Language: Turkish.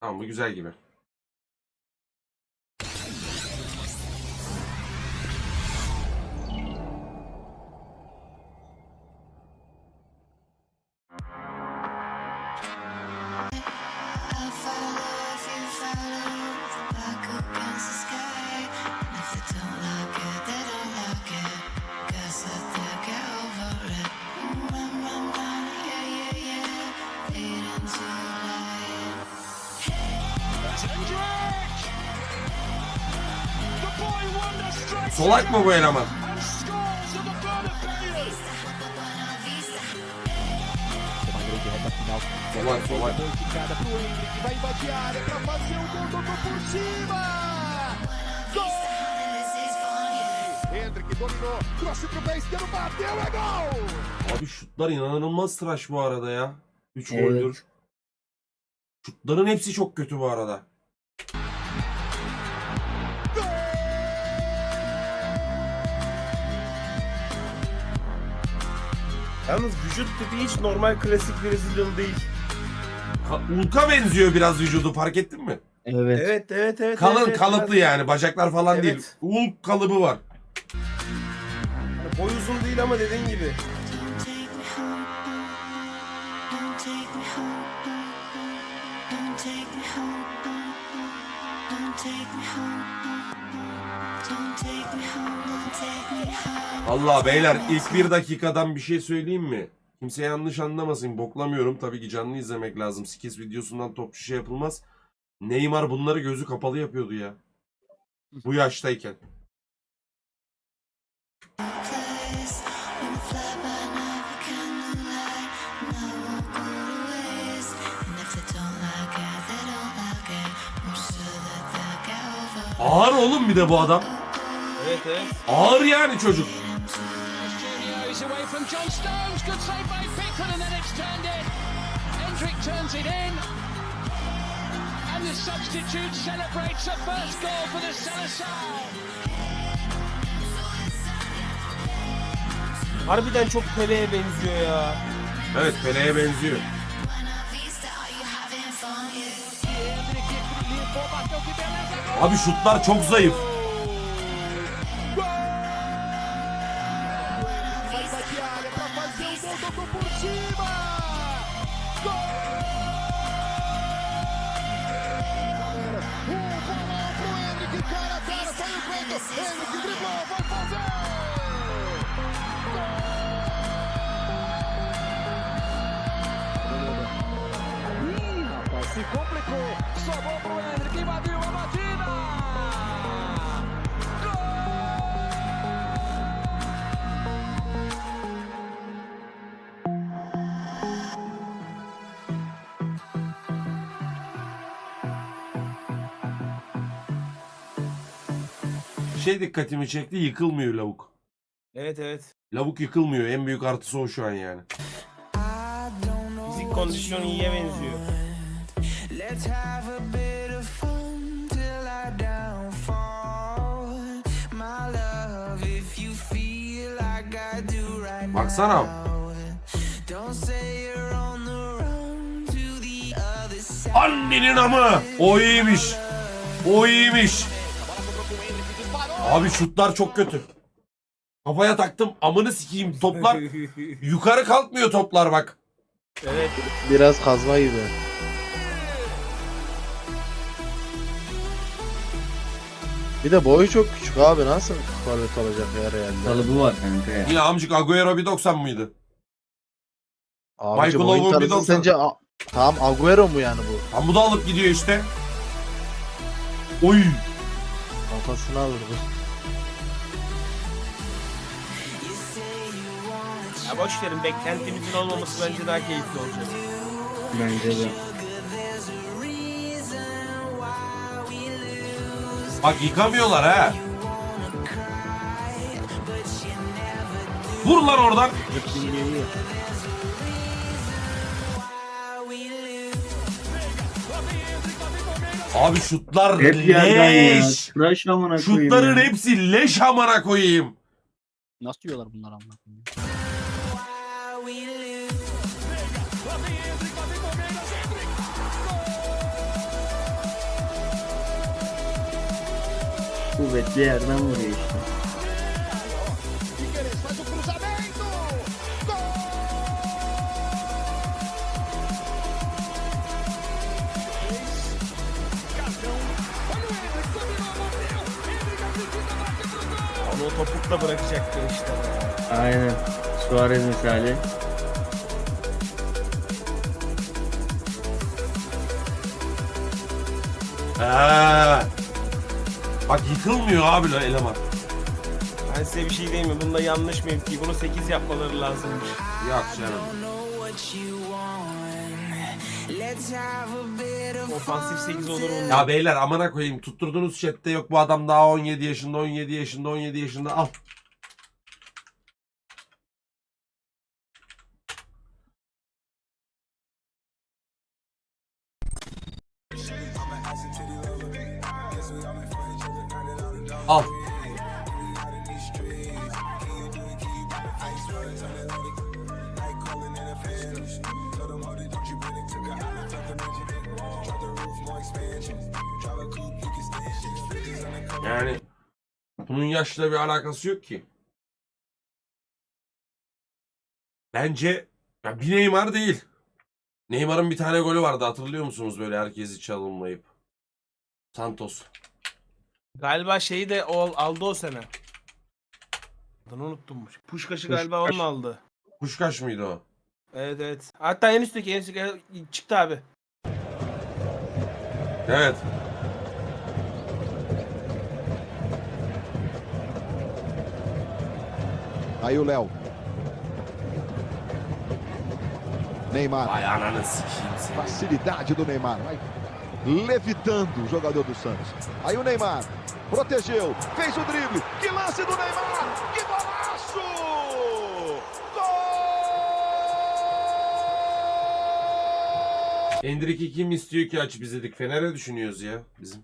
Tamam bu güzel gibi. Pro pé esquerdo. Bateu. É gol. Abi şutlar inanılmaz tıraş bu arada ya. 3 Evet. goldür. Şutların hepsi çok kötü bu arada. Yalnız vücut tipi hiç normal klasik Brezilyalı değil. Ka- Ulka benziyor biraz vücudu fark ettin mi? Evet. Evet evet evet. Kalın evet, evet, kalıplı biraz- yani bacaklar falan Evet. değil. Ulk kalıbı var. Hani boy uzun değil ama dediğin gibi. Allah beyler ilk bir dakikadan bir şey söyleyeyim mi? Kimse yanlış anlamasın. Boklamıyorum. Tabii ki canlı izlemek lazım. Skis videosundan topçu şey yapılmaz. Neymar bunları gözü kapalı yapıyordu ya. Bu yaştayken. Ağır oğlum bir de bu adam. Evet evet. Ağır yani çocuk. Harbiden çok Pele'ye benziyor ya. Evet Pele'ye benziyor. Abi şutlar çok zayıf. Şey dikkatimi çekti yıkılmıyor lavuk. Evet evet. Lavuk yıkılmıyor. En büyük artısı o şu an yani. Fizik kondisyonu iyiye benziyor. Let's have a bit of fun till I downfall. My love, if you feel like I do right Baksana. now. Don't say you're on the run to the other side. Annenin amı. O iyiymiş. O iyiymiş. Abi şutlar çok kötü. Kafaya taktım amını sikeyim toplar yukarı kalkmıyor toplar bak. evet. Biraz kazma gibi. Bir de boyu çok küçük abi nasıl forvet olacak ya Real'de? Kalıbı var kanka ya. Yine amcık Agüero 1.90 mıydı? Abicim Michael oyun Owen tarzı 1.90. sence A- tamam Agüero mu yani bu? Tam bu da alıp gidiyor işte. Oy. Kafasına vurdu. Ya boş verin beklentimizin olmaması bence daha keyifli olacak. Bence de. Bak yıkamıyorlar ha. Vur lan oradan. Abi şutlar Hep yerden ya. leş. Şutların ya. hepsi leş amına koyayım. Nasıl yiyorlar bunlar amına koyayım? Kuvvetli yerden vuruyor işte. O topukla bırakacaktın işte. Aynen. Suarez misali. Ee, bak yıkılmıyor abi la eleman. Ben size bir şey diyeyim mi? Bunda yanlış mevki. Bunu 8 yapmaları lazımmış. Yok canım. Ofansif 8 olur onun. Ya beyler amına koyayım tutturdunuz chatte yok bu adam daha 17 yaşında 17 yaşında 17 yaşında al. Al. Yani bunun yaşla bir alakası yok ki. Bence ya bir Neymar değil. Neymar'ın bir tane golü vardı hatırlıyor musunuz böyle herkesi çalınmayıp. Santos. Galiba şeyi de o aldı o sene. Adını unuttum. Puşkaş'ı galiba onun aldı. Kuşkaş mıydı o? Evet evet. Hatta en üstteki en üstteki çıktı abi. Evet. Aí o Léo. Neymar. Facilidade do Neymar. Vai levitando o jogador do Santos. Aí o Neymar. Protegeu. Fez o drible. Que lance do Neymar. Que golaço! Gol! Endrik'i kim istiyor ki açıp izledik? Fener'e düşünüyoruz ya bizim.